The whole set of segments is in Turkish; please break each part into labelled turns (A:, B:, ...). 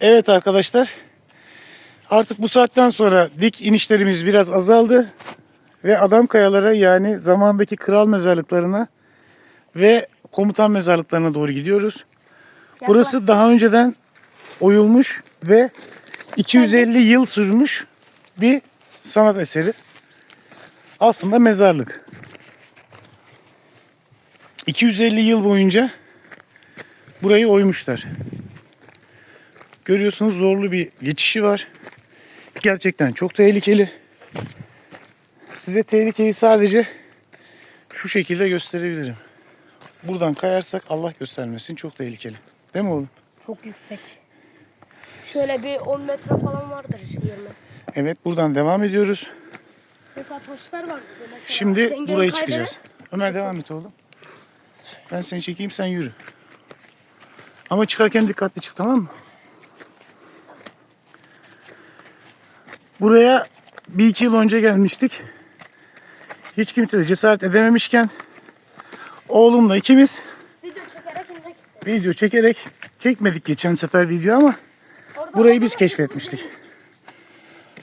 A: Evet arkadaşlar. Artık bu saatten sonra dik inişlerimiz biraz azaldı. Ve adam kayalara yani zamandaki kral mezarlıklarına ve komutan mezarlıklarına doğru gidiyoruz. Burası daha önceden oyulmuş ve 250 yıl sürmüş bir sanat eseri. Aslında mezarlık. 250 yıl boyunca burayı oymuşlar. Görüyorsunuz zorlu bir geçişi var. Gerçekten çok tehlikeli. Size tehlikeyi sadece şu şekilde gösterebilirim. Buradan kayarsak Allah göstermesin çok tehlikeli. Değil mi oğlum?
B: Çok yüksek. Şöyle bir 10 metre falan vardır 20.
A: Evet buradan devam ediyoruz.
B: Mesela taşlar var burada mesela.
A: Şimdi
B: Dengeni
A: burayı
B: kaybeden-
A: çıkacağız. Ömer devam et oğlum. Ben seni çekeyim sen yürü. Ama çıkarken dikkatli çık tamam mı? Buraya bir iki yıl önce gelmiştik. Hiç kimse de cesaret edememişken oğlumla ikimiz
B: Video çekerek inmek istedim.
A: video çekerek çekmedik geçen sefer video ama
B: Orada
A: burayı biz keşfetmiştik.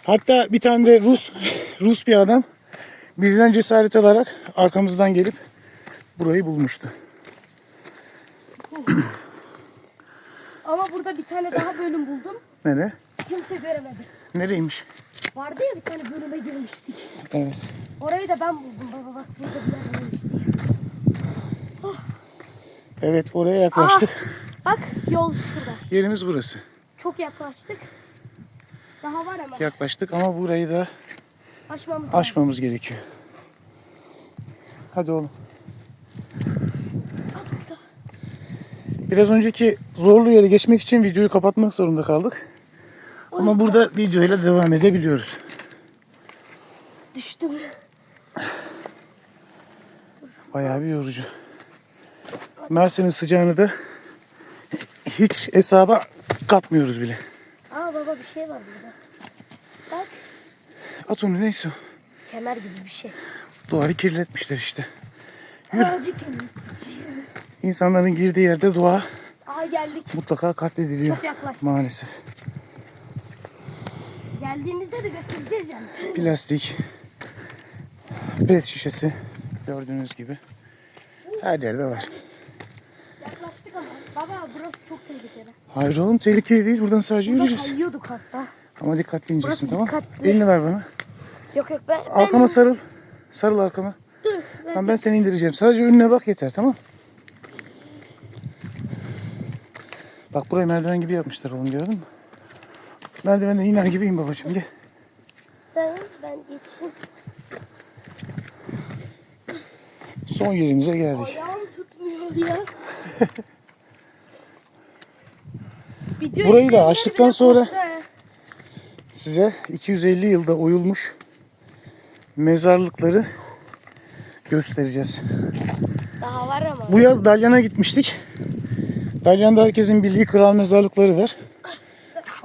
A: Hatta bir tane de Rus Rus bir adam bizden cesaret alarak arkamızdan gelip burayı bulmuştu.
B: Ama burada bir tane daha bölüm buldum.
A: Nere?
B: Kimse göremedi.
A: Nereymiş?
B: Vardı ya bir tane bölüme girmiştik.
A: Evet.
B: Orayı da ben buldum. Baba bak burada bir yer girmiştik.
A: Evet oraya yaklaştık.
B: Bak yol şurada.
A: Yerimiz burası.
B: Çok yaklaştık. Daha var ama
A: Yaklaştık ama burayı da
B: aşmamız lazım.
A: aşmamız gerekiyor. Hadi oğlum. Biraz önceki zorlu yere geçmek için videoyu kapatmak zorunda kaldık. Ama burada videoyla devam edebiliyoruz.
B: Düştüm.
A: Bayağı bir yorucu. Mersin'in sıcağını da hiç hesaba katmıyoruz bile.
B: Aa baba bir şey var burada. Bak
A: At onu neyse. o.
B: kemer gibi bir şey.
A: Duvarı kirletmişler işte.
B: Ağacı.
A: İnsanların girdiği yerde doğa
B: Aa geldik.
A: mutlaka katlediliyor.
B: Çok yaklaştık.
A: Maalesef.
B: Geldiğimizde de göstereceğiz yani.
A: Plastik, pet şişesi gördüğünüz gibi her yerde var.
B: Yaklaştık ama. Baba burası çok tehlikeli.
A: Hayır oğlum tehlikeli değil. Buradan sadece
B: Burada
A: yürüyeceğiz.
B: kayıyorduk hatta.
A: Ama dikkatli ineceksin
B: Burası
A: tamam
B: dikkatli.
A: Elini ver bana.
B: Yok yok ben...
A: Arkama
B: ben...
A: sarıl. Sarıl arkama.
B: Dur. Ben...
A: Tamam ben seni indireceğim. Sadece önüne bak yeter tamam Bak burayı merdiven gibi yapmışlar oğlum gördün mü? Merdivenden iner gibi in babacığım gel.
B: Sen ben geçeyim.
A: Son yerimize geldik.
B: Ayağım tutmuyor ya. Video
A: Burayı da açtıktan sonra-. Size 250 yılda oyulmuş mezarlıkları göstereceğiz.
B: Daha var ama.
A: Bu yaz Dalyan'a gitmiştik. Dalyan'da herkesin bildiği kral mezarlıkları var.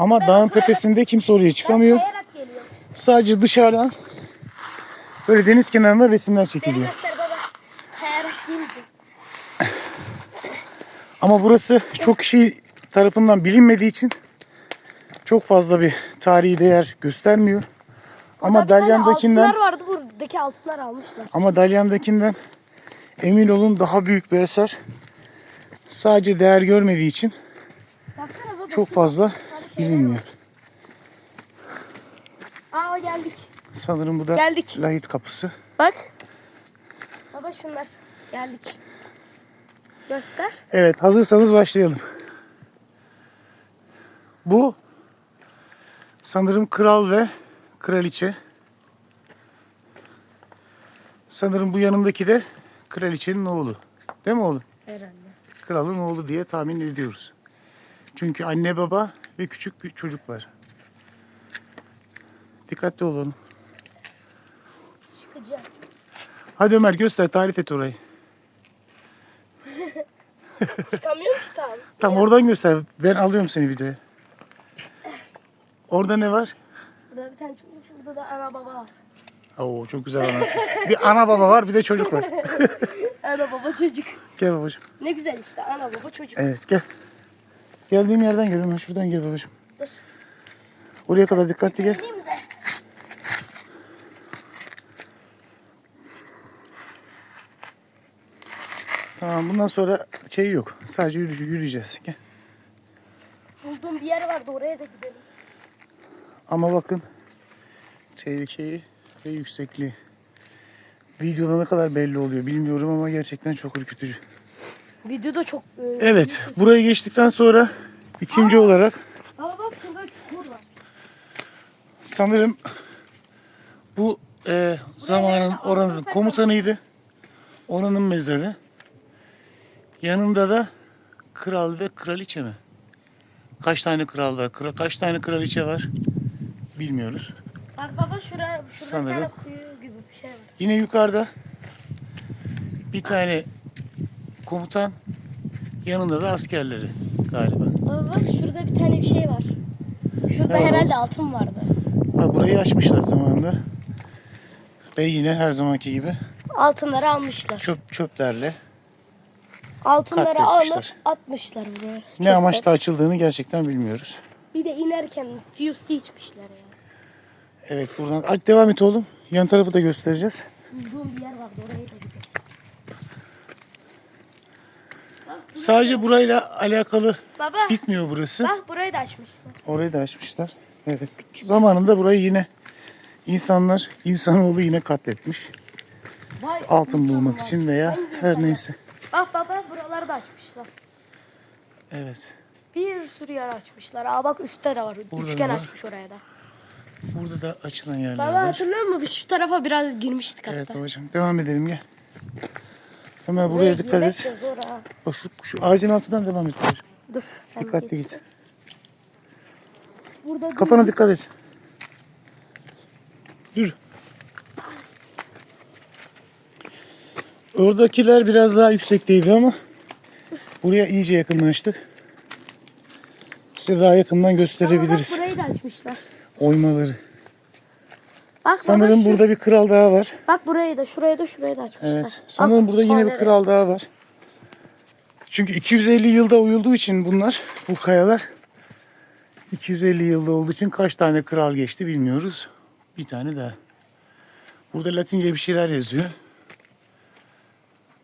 A: Ama dağın tepesinde kimse oraya
B: Ben
A: çıkamıyor. Sadece dışarıdan böyle deniz kenarında resimler çekiliyor. Ama burası çok kişi tarafından bilinmediği için çok fazla bir tarihi değer göstermiyor. Ama
B: Burada
A: Dalyan'dakinden
B: altınlar vardı. Buradaki altınlar almışlar.
A: ama Dalyan'dakinden emin olun daha büyük bir eser. Sadece değer görmediği için
B: Baksana
A: çok fazla bilinmiyor.
B: Aa geldik.
A: Sanırım bu da
B: Geldik.
A: lahit kapısı.
B: Bak. Baba şunlar. Geldik. Göster.
A: Evet hazırsanız başlayalım. Bu sanırım kral ve kraliçe. Sanırım bu yanındaki de kraliçenin oğlu. Değil mi oğlum?
B: Herhalde.
A: Kralın oğlu diye tahmin ediyoruz. Çünkü anne baba ve küçük bir çocuk var. Dikkatli olalım.
B: Çıkacağım.
A: Hadi Ömer göster tarif et orayı.
B: Çıkamıyorum ki tam.
A: Tam oradan göster. Ben alıyorum seni videoya. Orada ne var?
B: Burada bir tane çocuk, şurada da ana baba var.
A: Oo çok güzel ana. bir ana baba var bir de çocuk var.
B: Ana baba çocuk.
A: Gel babacığım.
B: Ne güzel işte ana baba çocuk.
A: Evet gel. Geldiğim yerden gel Ömer şuradan gel babacığım.
B: Dur.
A: Oraya kadar dikkatli gel.
B: Geleyim de.
A: Tamam bundan sonra şey yok. Sadece yürü- yürüyeceğiz. Gel.
B: Bulduğum bir yer vardı oraya da gidelim.
A: Ama bakın tehlikeyi ve yüksekliği. Videoda ne kadar belli oluyor bilmiyorum ama gerçekten çok ürkütücü.
B: Videoda çok... e,
A: Evet burayı geçtikten sonra ikinci olarak
B: Ama bak şurada çukur var.
A: sanırım bu e, zamanın oranın komutanıydı. Oranın mezarı. Yanında da kral ve kraliçe mi? Kaç tane kral var? Kra- kaç tane kraliçe var? Bilmiyoruz.
B: Bak baba şura, şurada bir
A: Sanırım.
B: tane kuyu gibi bir şey var.
A: Yine yukarıda bir tane komutan yanında da askerleri galiba.
B: Baba bak şurada bir tane bir şey var. Şurada
A: o?
B: herhalde altın vardı.
A: Ha, burayı açmışlar zamanında. Ve yine her zamanki gibi
B: Altınları almışlar.
A: çöp çöplerle
B: Altınları alıp atmışlar buraya.
A: ne
B: Çöpe.
A: amaçla açıldığını gerçekten bilmiyoruz.
B: Bir de inerken fuse içmişler ya.
A: Evet buradan Hadi devam et oğlum. Yan tarafı da göstereceğiz.
B: Bulduğum bir yer vardı oraya da gidelim.
A: Sadece burayla alakalı
B: Baba
A: bitmiyor burası.
B: bak burayı da açmışlar.
A: Orayı da açmışlar. Evet. Zamanında burayı yine insanlar, insanoğlu yine katletmiş.
B: Vay,
A: Altın bulmak
B: var.
A: için veya
B: Hangi
A: her neyse.
B: Bak baba buraları da açmışlar.
A: Evet.
B: Bir sürü yer açmışlar. Aa bak üstte de var.
A: Burada
B: Üçgen
A: da var.
B: açmış oraya da.
A: Burada da açılan yerler
B: Baba
A: var.
B: hatırlıyor musun? Biz şu tarafa biraz girmiştik hatta.
A: Evet babacığım. Devam edelim gel. Ömer buraya dikkat et.
B: de zor ha.
A: Bak şu, şu ağacın altından devam et.
B: Dur. ben
A: Dikkatli git.
B: Burada
A: Kafana dikkat et. Dur. Oradakiler biraz daha yüksekteydi ama buraya iyice yakınlaştık. Size daha yakından
B: bak
A: gösterebiliriz
B: burayı da açmışlar.
A: oymaları.
B: Bak
A: Sanırım
B: baba, şu-
A: burada bir kral daha var.
B: Bak burayı da şurayı da şurayı da açmışlar.
A: Evet. Sanırım
B: Bak,
A: burada yine bir kral daha var. Çünkü 250 yılda oyulduğu için bunlar, bu kayalar 250 yılda olduğu için kaç tane kral geçti bilmiyoruz. Bir tane daha. Burada Latince bir şeyler yazıyor.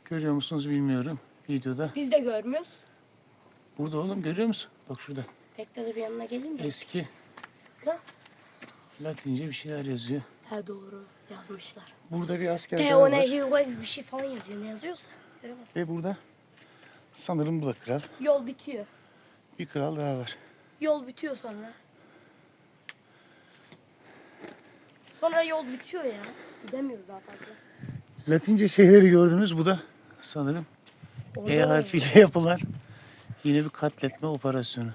A: Görüyor musunuz bilmiyorum videoda.
B: Biz de görmüyoruz.
A: Burada oğlum görüyor musun? Bak şurada.
B: Bekle dur yanına geleyim mi?
A: Eski
B: Ha?
A: Latince bir şeyler yazıyor.
B: Ha doğru yazmışlar.
A: Burada bir asker daha
B: Teone
A: var.
B: Hiva bir şey falan yazıyor. Ne yazıyorsa. Göremedim.
A: Ve burada sanırım bu da kral.
B: Yol bitiyor.
A: Bir kral daha var.
B: Yol bitiyor sonra. Sonra yol bitiyor ya. Gidemiyoruz daha fazla.
A: Latince şeyleri gördünüz. Bu da sanırım
B: Orada
A: E harfiyle yapılan yine bir katletme operasyonu.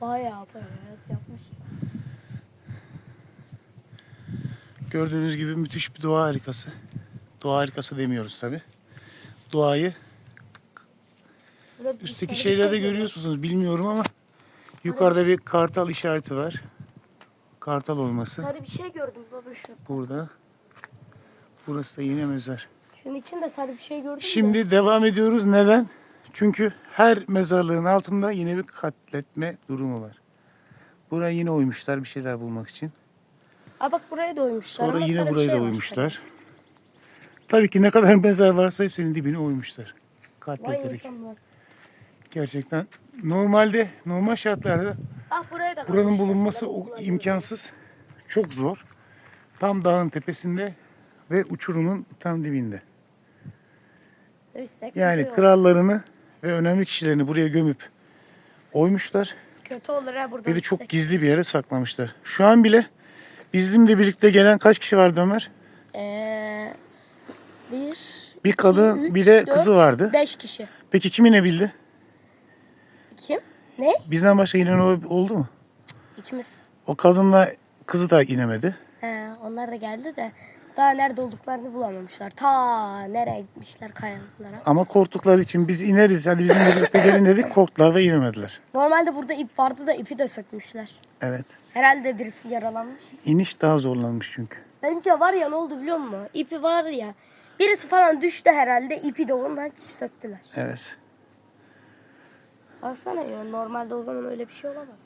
B: Bayağı bayağı yapmış.
A: Gördüğünüz gibi müthiş bir doğa harikası. Doğa harikası demiyoruz tabi. Doğayı
B: Burada bir
A: üstteki
B: sarı bir
A: şeylerde
B: şey
A: görüyorsunuz bilmiyorum ama yukarıda bir kartal işareti var. Kartal olması
B: Sarı bir şey gördüm baba şu.
A: burada. Burası da yine mezar.
B: Şunun içinde sarı bir şey gördüm de.
A: Şimdi devam ediyoruz. Neden? Çünkü her mezarlığın altında yine bir katletme durumu var. Buraya yine uymuşlar bir şeyler bulmak için.
B: Aa bak buraya da
A: Sonra
B: ama
A: yine
B: sarı bir
A: burayı
B: şey
A: da
B: var.
A: uymuşlar. Tabii ki ne kadar mezar varsa hepsinin dibine uymuşlar.
B: Vay
A: Katleterek.
B: insanlar.
A: Gerçekten normalde normal şartlarda
B: Bak buraya da
A: buranın
B: kalmışlar.
A: bulunması o- imkansız. Çok zor. Tam dağın tepesinde ve uçurumun tam dibinde.
B: Neyse,
A: Yani
B: kötü,
A: krallarını ve önemli kişilerini buraya gömüp oymuşlar
B: kötü olur ha buradan.
A: ve de çok
B: gitsek.
A: gizli bir yere saklamışlar. Şu an bile bizimle birlikte gelen kaç kişi vardı Ömer?
B: Ee, bir,
A: Bir kadın,
B: iki, üç,
A: bir de
B: dört,
A: kızı vardı.
B: Beş kişi.
A: Peki kim inebildi?
B: Kim? Ne?
A: Bizden başka inen ol- oldu mu?
B: İkimiz.
A: O kadınla kızı da inemedi.
B: He, onlar da geldi de daha nerede olduklarını bulamamışlar. Ta nereye gitmişler kayalıklara.
A: Ama korktukları için biz ineriz hadi bizimle birlikte gelin dedik korktular ve inemediler.
B: Normalde burada ip vardı da ipi de sökmüşler.
A: Evet.
B: Herhalde birisi yaralanmış.
A: İniş daha zorlanmış çünkü.
B: Bence var ya ne oldu biliyor musun? İpi var ya. Birisi falan düştü herhalde. ipi de ondan söktüler.
A: Evet.
B: Alsana ya normalde o zaman öyle bir şey olamaz.